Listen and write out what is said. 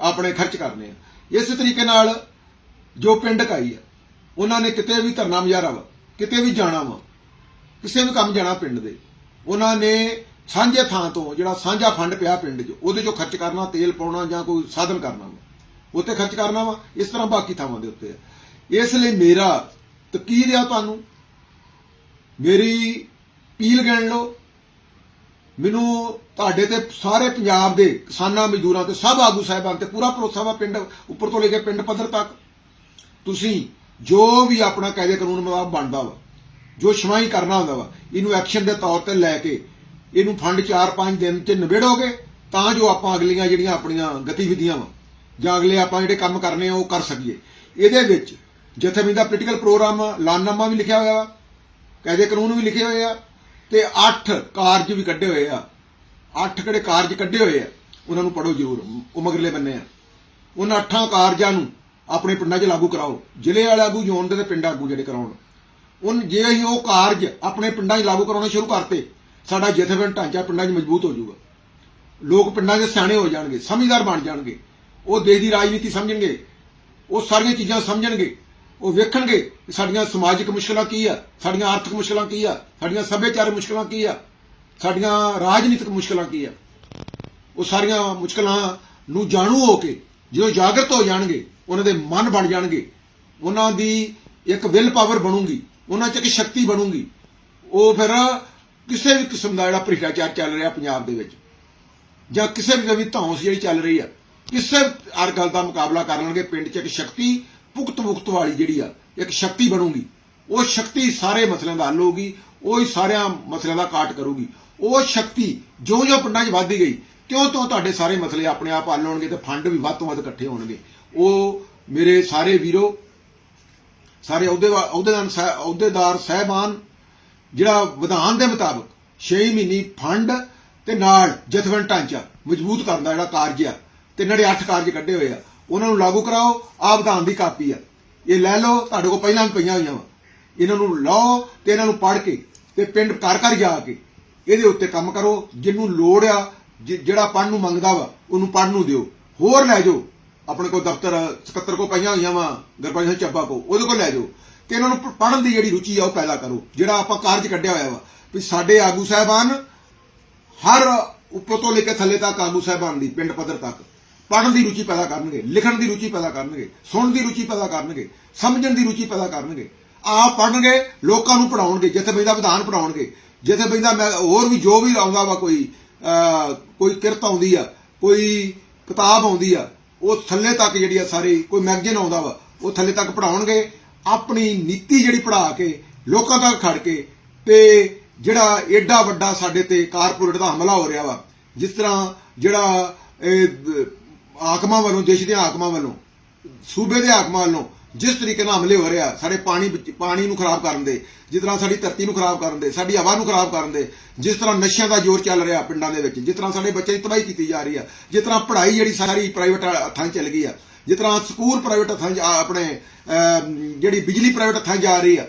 ਆਪਣੇ ਖਰਚ ਕਰਨੇ ਆ। ਇਸੇ ਤਰੀਕੇ ਨਾਲ ਜੋ ਪਿੰਡ ਕਾਈ ਆ, ਉਹਨਾਂ ਨੇ ਕਿਤੇ ਵੀ ਧਰਨਾ ਮੁਜ਼ਾਹਰਾ ਵਾ, ਕਿਤੇ ਵੀ ਜਾਣਾ ਵਾ, ਕਿਸੇ ਵੀ ਕੰਮ ਜਾਣਾ ਪਿੰਡ ਦੇ, ਉਹਨਾਂ ਨੇ ਸਾਂਝੇ ਥਾਂ ਤੋਂ ਜਿਹੜਾ ਸਾਂਝਾ ਫੰਡ ਪਿਆ ਪਿੰਡ 'ਚ, ਉਹਦੇ 'ਚੋਂ ਖਰਚ ਕਰਨਾ, ਤੇਲ ਪਾਉਣਾ ਜਾਂ ਕੋਈ ਸਾਧਨ ਕਰਨਾ ਵਾ ਉੱਤੇ ਖਰਚ ਕਰਨਾ ਵਾ, ਇਸ ਤਰ੍ਹਾਂ ਬਾਕੀ ਥਾਵਾਂ ਦੇ ਉੱਤੇ ਇਸ ਲਈ ਮੇਰਾ ਤਕੀਦ ਆ ਤੁਹਾਨੂੰ? ਮੇਰੀ ਪੀਲ ਗਿਣ ਲਓ ਮੈਨੂੰ ਤੁਹਾਡੇ ਤੇ ਸਾਰੇ ਪੰਜਾਬ ਦੇ ਕਿਸਾਨਾਂ, ਮਜ਼ਦੂਰਾਂ ਤੇ ਸਭ ਆਗੂ ਸਾਹਿਬਾਨ ਤੇ ਪੂਰਾ ਭਰੋਸਾ ਵਾ ਪਿੰਡ ਉੱਪਰ ਤੋਂ ਲੈ ਕੇ ਪਿੰਡ ਪੱਧਰ ਤੱਕ। ਤੁਸੀਂ ਜੋ ਵੀ ਆਪਣਾ ਕਾਇਦੇ ਕਾਨੂੰਨ ਮੁਤਾਬਕ ਬਣਦਾ ਵਾ, ਜੋ ਸ਼ਮਾਈ ਕਰਨਾ ਹੁੰਦਾ ਵਾ, ਇਹਨੂੰ ਐਕਸ਼ਨ ਦੇ ਤੌਰ ਤੇ ਲੈ ਕੇ ਇਹਨੂੰ ਫੰਡ 4-5 ਦਿਨ ਚ ਨਿਬੇੜੋਗੇ, ਤਾਂ ਜੋ ਆਪਾਂ ਅਗਲੀਆਂ ਜਿਹੜੀਆਂ ਆਪਣੀਆਂ ਗਤੀਵਿਧੀਆਂ ਵਾ, ਜਾਂ ਅਗਲੇ ਆਪਾਂ ਜਿਹੜੇ ਕੰਮ ਕਰਨੇ ਆ ਉਹ ਕਰ ਸਕੀਏ। ਇਹਦੇ ਵਿੱਚ ਜਥੇਬੰਦੀ ਦਾ ਪੋਲੀਟੀਕਲ ਪ੍ਰੋਗਰਾਮ ਲਾਨਾਮਾ ਵੀ ਲਿਖਿਆ ਹੋਇਆ ਵਾ, ਕਾਇਦੇ ਕਾਨੂੰਨ ਵੀ ਲਿਖੇ ਹੋਏ ਆ ਤੇ 8 ਕਾਰਜ ਵੀ ਕੱਢੇ ਹੋਏ ਆ। 8 ਕਿਹੜੇ ਕਾਰਜ ਕੱਢੇ ਹੋਏ ਆ? ਉਹਨਾਂ ਨੂੰ ਪੜੋ ਜ਼ਰੂਰ ਉਹ ਮਗਰਲੇ ਬੰਨੇ ਆ। ਉਹਨਾਂ ਅੱਠਾਂ ਕਾਰਜਾਂ ਨੂੰ ਆਪਣੇ ਪਿੰਡਾਂ 'ਚ ਲਾਗੂ ਕਰਾਓ। ਜ਼ਿਲ੍ਹੇ ਵਾਲੇ ਆਗੂ ਜ਼ੋਨ ਦੇ ਤੇ ਪਿੰਡ ਆਗੂ ਜਿਹੜੇ ਕਰਾਉਣ। ਉਨ ਜੇ ਅਸੀਂ ਉਹ ਕਾਰਜ ਆਪਣੇ ਪਿੰਡਾਂ 'ਚ ਲਾਗੂ ਕਰਾਉਣੇ ਸ਼ੁਰੂ ਕਰਤੇ, ਸਾਡਾ ਜਥੇਬੰਦ ਢਾਂਚਾ ਪਿੰਡਾਂ 'ਚ ਮਜ਼ਬੂਤ ਹੋ ਜਾਊਗਾ। ਲੋਕ ਪਿੰਡਾਂ ਦੇ ਸਿਆਣੇ ਹੋ ਜਾਣਗੇ, ਸਮਝਦਾਰ ਬਣ ਜਾਣਗੇ। ਉਹ ਦੇਸ਼ ਦੀ ਰਾਜਨੀਤੀ ਸਮਝਣਗੇ। ਉਹ ਸਾਰੀਆਂ ਚੀਜ਼ਾਂ ਸਮਝਣਗੇ। ਉਹ ਵੇਖਣਗੇ ਕਿ ਸਾਡੀਆਂ ਸਮਾਜਿਕ ਮੁਸ਼ਕਲਾਂ ਕੀ ਆ, ਸਾਡੀਆਂ ਆਰਥਿਕ ਮੁਸ਼ਕਲਾਂ ਕੀ ਆ, ਸਾਡੀਆਂ ਸੱਭਿਆਚਾਰਕ ਮੁਸ਼ਕਲਾਂ ਕੀ ਆ, ਸਾਡੀਆਂ ਰਾਜਨੀਤਿਕ ਮੁਸ਼ਕਲਾਂ ਕੀ ਆ। ਉਹ ਸਾਰੀਆਂ ਮੁਸ਼ਕਲਾਂ ਨੂੰ ਜਾਣੂ ਹੋ ਕੇ, ਜਦੋਂ ਜਾਗਰਤ ਹੋ ਜਾਣਗੇ, ਉਹਨਾਂ ਦੇ ਮਨ ਬਣ ਜਾਣਗੇ। ਉਹਨਾਂ ਦੀ ਇੱਕ ਵਿਲ ਪਾਵਰ ਬਣੂਗੀ, ਉਹਨਾਂ 'ਚ ਇੱਕ ਸ਼ਕਤੀ ਬਣੂਗੀ। ਉਹ ਫਿਰ ਕਿਸੇ ਵੀ ਕਿਸਮ ਦਾ ਜਿਹੜਾ ਭ੍ਰਿਸ਼ਟਾਚਾਰ ਚੱਲ ਰਿਹਾ ਪੰਜਾਬ ਦੇ ਵਿੱਚ, ਜਾਂ ਕਿਸੇ ਵੀ ਨਵੀਂ ਧੌਂਸ ਜਿਹੜੀ ਚੱਲ ਰਹੀ ਆ, ਕਿਸੇ ਹਰ ਗੱਲ ਦਾ ਮੁਕਾਬਲਾ ਕਰ ਲੈਣਗੇ, ਪਿੰਡ 'ਚ ਇੱਕ ਸ਼ਕਤੀ ਪੁਖਤ ਮੁਕਤ ਵਾਲੀ ਜਿਹੜੀ ਆ, ਇੱਕ ਸ਼ਕਤੀ ਬਣੂਗੀ। ਉਹ ਸ਼ਕਤੀ ਸਾਰੇ ਮਸਲਿਆਂ ਦਾ ਹੱਲ ਹੋਊਗੀ, ਉਹ ਹੀ ਸਾਰਿਆਂ ਮਸਲਿਆਂ ਦਾ ਕਾਟ ਕਰੂਗੀ। ਉਹ ਸ਼ਕਤੀ ਜਿਉਂ-ਜਿਉਂ ਪਿੰਡਾਂ 'ਚ ਵੱਧਦੀ ਗਈ ਕਿਉਂ ਤੋਂ ਤੁਹਾਡੇ ਸਾਰੇ ਮਸਲੇ ਆਪਣੇ ਆਪ ਹੱਲ ਹੋਣਗੇ ਤੇ ਫੰਡ ਵੀ ਵੱਧ ਤੋਂ ਵੱਧ ਇਕੱਠੇ ਹੋਣਗੇ। ਉਹ ਮੇਰੇ ਸਾਰੇ ਵੀਰੋ, ਸਾਰੇ ਅਹੁਦੇ ਅਹੁਦੇਦਾਰ ਸਾਹਿ- ਅਹੁਦੇਦਾਰ ਸਹਿਬਾਨ, ਜਿਹੜਾ ਵਿਧਾਨ ਦੇ ਮੁਤਾਬਕ 6 ਮਹੀਨੇ ਫੰਡ ਤੇ ਨਾਲ ਜਥੇਬੰਦ ਢਾਂਚਾ ਮਜ਼ਬੂਤ ਕਰਨ ਦਾ ਜਿਹੜਾ ਕਾਰਜ ਆ, ਤੇ ਨੜੇ 8 ਕਾਰਜ ਕੱਢੇ ਹੋਏ ਆ ਉਹਨਾਂ ਨੂੰ ਲਾਗੂ ਕਰਾਓ ਆ ਵਿਧਾਨ ਦੀ ਕਾਪੀ ਆ। ਇਹ ਲੈ ਲਓ, ਤੁਹਾਡੇ ਕੋਲ ਪਹਿਲਾਂ ਵੀ ਪਈਆਂ ਹੋਈਆਂ ਵਾ। ਇਹਨਾਂ ਨੂੰ ਲਓ ਤੇ ਇਹਨਾਂ ਨੂੰ ਪੜ੍ਹ ਕੇ ਤੇ ਪਿੰਡ ਘਰ ਘਰ ਜਾ ਕੇ ਇਹਦੇ ਉੱਤੇ ਕੰਮ ਕਰੋ। ਜਿਹਨੂੰ ਲੋੜ ਆ ਜਿਹੜਾ ਪੜ੍ਹਨ ਨੂੰ ਮੰਗਦਾ ਵਾ, ਉਹਨੂੰ ਪੜ੍ਹਨ ਨੂੰ ਦਿਓ। ਹੋਰ ਲੈ ਜਾਓ। ਆਪਣੇ ਕੋਲ ਦਫ਼ਤਰ, ਸਕੱਤਰ ਕੋ ਪਈਆਂ ਹੋਈਆਂ ਵਾ ਗੁਰਪ੍ਰੀਤ ਸਿੰਘ ਚੱਬਾ ਕੋ ਉਹਦੇ ਕੋਲ ਲੈ ਜਾਓ। ਤੇ ਇਹਨਾਂ ਨੂੰ ਪ- ਪੜ੍ਹਨ ਦੀ ਜਿਹੜੀ ਰੁਚੀ ਆ, ਉਹ ਪੈਦਾ ਕਰੋ। ਜਿਹੜਾ ਆਪਾਂ ਕਾਰਜ ਕੱਢਿਆ ਹੋਇਆ ਵਾ, ਵੀ ਸਾਡੇ ਆਗੂ ਸਾਹਿਬਾਨ ਹਰ ਉੱਪਰ ਤੋਂ ਲੈ ਕੇ ਥੱਲੇ ਤੱਕ ਆਗੂ ਸਾਹਿਬਾਨ ਦੀ, ਪਿੰਡ ਪੱਧਰ ਤੱਕ। ਪੜ੍ਹਨ ਦੀ ਰੁਚੀ ਪੈਦਾ ਕਰਨਗੇ, ਲਿਖਣ ਦੀ ਰੁਚੀ ਪੈਦਾ ਕਰਨਗੇ, ਸੁਣਨ ਦੀ ਰੁਚੀ ਪੈਦਾ ਕਰਨਗੇ, ਸਮਝਣ ਦੀ ਰੁਚੀ ਪੈਦਾ ਕਰਨਗੇ। ਆਪ ਪੜ੍ਹਨਗੇ, ਲੋਕਾਂ ਨੂੰ ਪੜਾਉਣਗੇ ਜਿੱਥੇ ਦਾ ਵਿਧਾਨ ਪੜਾਉਣਗੇ ਜਿੱਥੇ ਦਾ ਮੈਂ ਹੋਰ ਵੀ ਜੋ ਵੀ ਆਉਂਦਾ ਵਾ ਕੋਈ ਕੋਈ ਕਿਰਤ ਆਉਂਦੀ ਆ, ਕੋਈ ਕਿਤਾਬ ਆਉਂਦੀ ਆ, ਉਹ ਥੱਲੇ ਤੱਕ ਜਿਹੜੀ ਆ ਸਾਰੀ, ਕੋਈ ਮੈਗਜ਼ੀਨ ਆਉਂਦਾ ਵਾ, ਉਹ ਥੱਲੇ ਤੱਕ ਪੜਾਉਣਗੇ ਆਪਣੀ ਨੀਤੀ ਜਿਹੜੀ ਪੜਾ ਕੇ, ਲੋਕਾਂ ਤੱਕ ਖੜ ਕੇ, ਤੇ ਜਿਹੜਾ ਏਡਾ ਵੱਡਾ ਸਾਡੇ ਤੇ ਕਾਰਪੋਰੇਟ ਦਾ ਹਮਲਾ ਹੋ ਰਿਹਾ ਵਾ, ਜਿਸ ਤਰ੍ਹਾਂ ਜਿਹੜਾ ਇਹ ਵੱਲੋਂ, ਦੇਸ਼ ਦੇ ਹਾਕਮਾਂ ਵੱਲੋਂ, ਸੂਬੇ ਦੇ ਹਾਕਮਾਂ ਵੱਲੋਂ ਜਿਸ ਤਰੀਕੇ ਨਾਲ ਹਮਲੇ ਹੋ ਰਿਹਾ ਸਾਡੇ ਪਾਣੀ ਪਾਣੀ ਨੂੰ ਖਰਾਬ ਕਰਨ ਦੇ, ਜਿਸ ਤਰ੍ਹਾਂ ਸਾਡੀ ਧਰਤੀ ਨੂੰ ਖਰਾਬ ਕਰਨ ਦੇ, ਸਾਡੀ ਹਵਾ ਨੂੰ ਖਰਾਬ ਕਰਨ ਦੇ, ਜਿਸ ਤਰ੍ਹਾਂ ਨਸ਼ਿਆਂ ਦਾ ਜ਼ੋਰ ਚੱਲ ਰਿਹਾ ਪਿੰਡਾਂ ਦੇ ਵਿੱਚ, ਜਿਸ ਤਰ੍ਹਾਂ ਸਾਡੇ ਬੱਚੇ ਦੀ ਤਬਾਹੀ ਕੀਤੀ ਜਾ ਰਹੀ ਆ, ਜਿਸ ਤਰ੍ਹਾਂ ਪੜ੍ਹਾਈ ਜਿਹੜੀ ਸਾਰੀ ਪ੍ਰਾਈਵੇਟ ਹੱਥਾਂ 'ਚ ਚੱਲ ਗਈ ਆ, ਜਿਸ ਤਰ੍ਹਾਂ ਸਕੂਲ ਪ੍ਰਾਈਵੇਟ ਹੱਥਾਂ 'ਚ ਆਪਣੇ ਜਿਹੜੀ ਬਿਜਲੀ ਪ੍ਰਾਈਵੇਟ ਹੱਥਾਂ 'ਚ ਜਾ ਰਹੀ ਆ